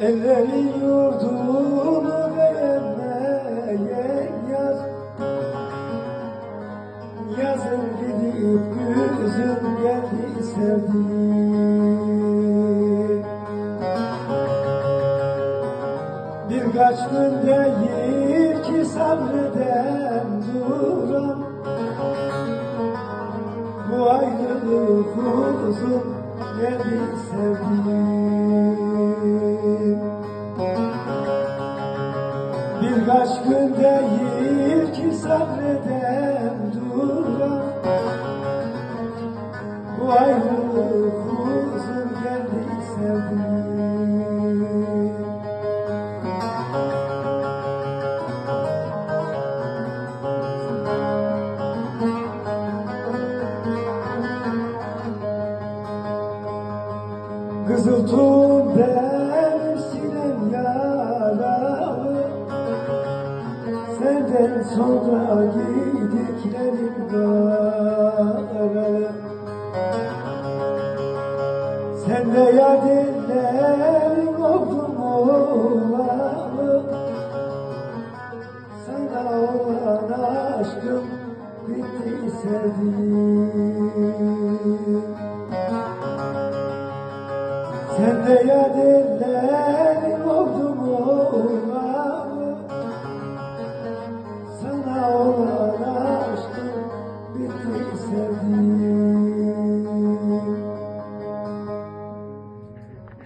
Ellerin yurdunu vermeye yaz. Yazın gidip güzün geldi sevdiğim Birkaç gün değil ki sabreden duran. Bu ayrılık uzun geldi sevdiğim Birkaç gün değil ki sabreden duran. Bu ayrılık uzun geldi sevdiğim Kızıl tun benim Senden sonra gidiklerim karalı Sen de yad ellerin oldu mu olalı Sana olan aşkım bitti sevdiğim. Sen de yad